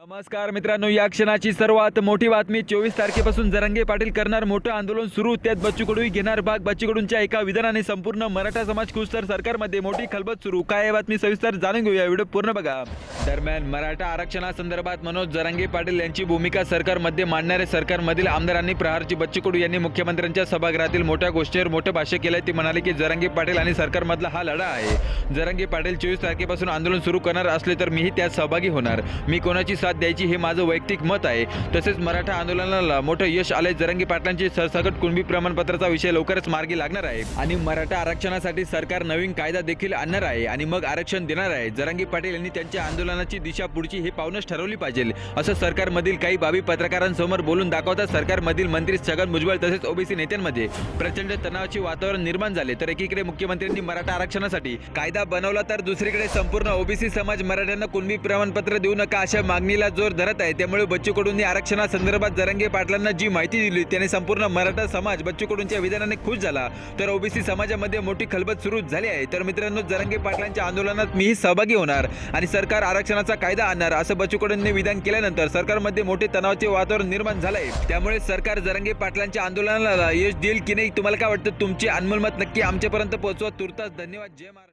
नमस्कार मित्रांनो या क्षणाची सर्वात मोठी बातमी चोवीस तारखेपासून जरंगे पाटील करणार मोठं आंदोलन सुरू. त्यात बच्चू कडू घेणार भाग बच्चू कडूंच्या एका विधानाने संपूर्ण मराठा समाज खुश. तर सरकारमध्ये मोठी खलबत सुरू. काय आहे बातमी सविस्तर जाणून घेऊया. व्हिडिओ पूर्ण बघा. दरम्यान मराठा आरक्षणासंदर्भात मनोज जरांगे पाटील यांची भूमिका सरकारमध्ये मांडणारे सरकारमधील आमदारांनी प्रहारची बच्चू कडू यांनी मुख्यमंत्र्यांच्या सभागृहातील मोठ्या गोष्टीवर मोठं भाष्य केलंय. ते म्हणाले की जरांगे पाटील आणि सरकारमधला हा लढा आहे. जरांगे पाटील चोवीस तारखेपासून आंदोलन सुरू करणार असले तर मीही त्यात सहभागी होणार. मी कोणाची साथ द्यायची हे माझं वैयक्तिक मत आहे. तसेच मराठा आंदोलनाला मोठं यश आले जरंगी पाटलांचे सरसकट कुणबी प्रमाणपत्राचा विषय लवकरच मार्गी लागणार आहे. आणि मराठा आरक्षणासाठी सरकार नवीन कायदा देखील आणणार आहे आणि मग आरक्षण देणार आहे. जरांगी पाटील यांनी त्यांच्या आंदोलनाची दिशा पुढची हे पाहूनच ठरवली पाहिजे. असं सरकारमधील काही बाबी पत्रकारांसमोर बोलून दाखवता सरकारमधील मंत्री छगन भुजबळ तसेच ओबीसी नेत्यांमध्ये प्रचंड तणावाचे वातावरण निर्माण झाले. तर एकीकडे मुख्यमंत्र्यांनी मराठा आरक्षणासाठी कायदा बनवला तर दुसरीकडे संपूर्ण ओबीसी समाज मराठ्यांना कुणबी प्रमाणपत्र देऊ नका अशा मागणीला जोर धरत आहे. त्यामुळे बच्चू कडूंनी आरक्षणासंदर्भात जरंगे पाटलांना जी माहिती दिली त्याने संपूर्ण मराठा समाज बच्चू कडूंच्या विधानाने खुश झाला. तर ओबीसी समाजामध्ये मोठी खलबत सुरू झाली आहे. तर मित्रांनो जरंगे पाटलांच्या आंदोलनात मीही सहभागी होणार आणि सरकार आरक्षणाचा कायदा आणणार असं बच्चू कडूंनी विधान केल्यानंतर सरकारमध्ये मोठे तणावाचे वातावरण निर्माण झालंय. त्यामुळे सरकार जरंगे पाटलांच्या आंदोलनाला यश देईल की नाही तुम्हाला काय वाटतं? तुमचे अनमोल मत नक्की आमच्यापर्यंत पोहोचवा. तुर्तास धन्यवाद. जय महाराष्ट्र.